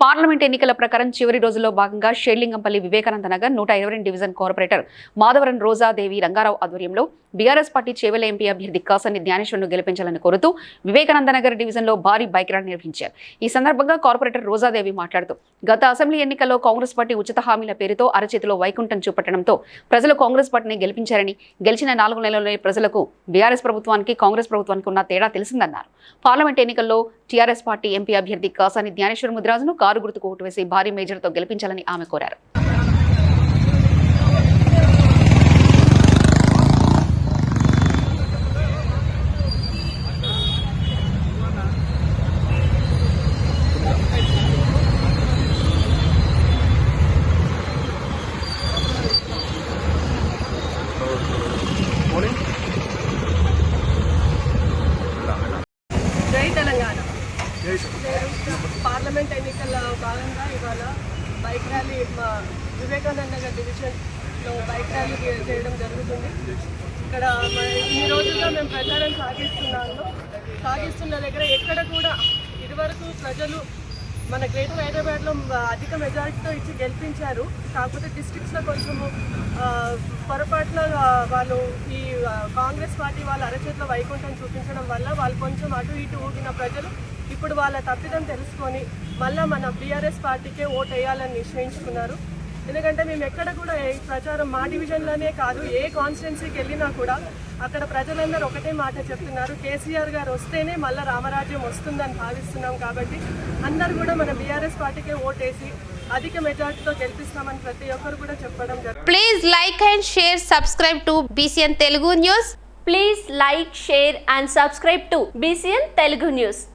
Parliament ఎన్నికల ప్రకారం చివరి రోజుల్లో భాగంగా షేర్లింగంపల్లి వివేకానంద నగర్ నూట ఇరవై డివిజన్ కార్పొరేటర్ మాధవరం రోజాదేవి రంగారావు ఆధ్వర్యంలో బీఆర్ఎస్ పార్టీ చేవెల ఎంపీ అభ్యర్థి కాసని జ్ఞానేశ్వర్ను గెలిపించాలని కోరుతూ వివేకానంద నగర్ డివిజన్లో భారీ బైక్ ర్యాలీ నిర్వహించారు. ఈ సందర్భంగా కార్పొరేటర్ రోజాదేవి మాట్లాడుతూ గత అసెంబ్లీ ఎన్నికల్లో కాంగ్రెస్ పార్టీ ఉచిత హామీల పేరుతో అరచేతిలో వైకుంఠం చూపట్టడంతో ప్రజలు కాంగ్రెస్ పార్టీని గెలిపించారని గెలిచిన నాలుగు నెలల్లోనే ప్రజలకు బీఆర్ఎస్ ప్రభుత్వానికి కాంగ్రెస్ ప్రభుత్వానికి ఉన్న తేడా తెలిసిందన్నారు. పార్లమెంట్ ఎన్నికల్లో టీఆర్ఎస్ పార్టీ ఎంపీ అభ్యర్థి కాసాని జ్ఞానేశ్వర ముద్రాజును కారు గుర్తుకు ఓటు వేసి భారీ మేజర్తో గెలిపించాలని ఆమె కోరారు. పార్లమెంట్ ఎన్నికల భాగంగా ఇవాళ బైక్ ర్యాలీ మా వివేకానంద నగర్ డివిజన్లో బైక్ ర్యాలీ చేయడం జరుగుతుంది. ఇక్కడ ఈ రోజుల్లో మేము ప్రచారం సాగిస్తున్నాము. సాగిస్తున్న దగ్గర ఎక్కడ కూడా ఇదివరకు ప్రజలు మన గ్రేటర్ హైదరాబాద్లో అధిక మెజారిటీతో ఇచ్చి గెలిపించారు. కాకపోతే డిస్ట్రిక్ట్స్లో కొంచెము పొరపాట్ల పొరపాటున వాళ్ళు ఈ కాంగ్రెస్ పార్టీ వాళ్ళ అరచేతిలో వైకుంఠం చూపించడం వల్ల వాళ్ళు కొంచెం అటు ఇటు ఊగిన ప్రజలు ఇప్పుడు వాళ్ళ తప్పిదం తెలుసుకొని మళ్ళీ మన బీఆర్ఎస్ పార్టీకే ఓటు వేయాలని నిశ్చయించుకున్నారు. ఎందుకంటే మేము ఎక్కడ కూడా ఏ ప్రచారం మా డివిజన్లోనే కాదు ఏ కాన్స్టిట్యున్సీకి వెళ్ళినా కూడా అక్కడ ప్రజలందరూ ఒకటే మాట చెప్తున్నారు. కేసీఆర్ గారు వస్తేనే మళ్ళీ రామరాజ్యం వస్తుందని భావిస్తున్నాం కాబట్టి అందరు కూడా మన బీఆర్ఎస్ పార్టీకే ఓటేసి అధిక మెజార్టీతో గెలిపిస్తామని ప్రతి ఒక్కరు కూడా చెప్పడం జరుగుతుంది. Please like and share subscribe to BCN Telugu news please like share and subscribe to BCN Telugu news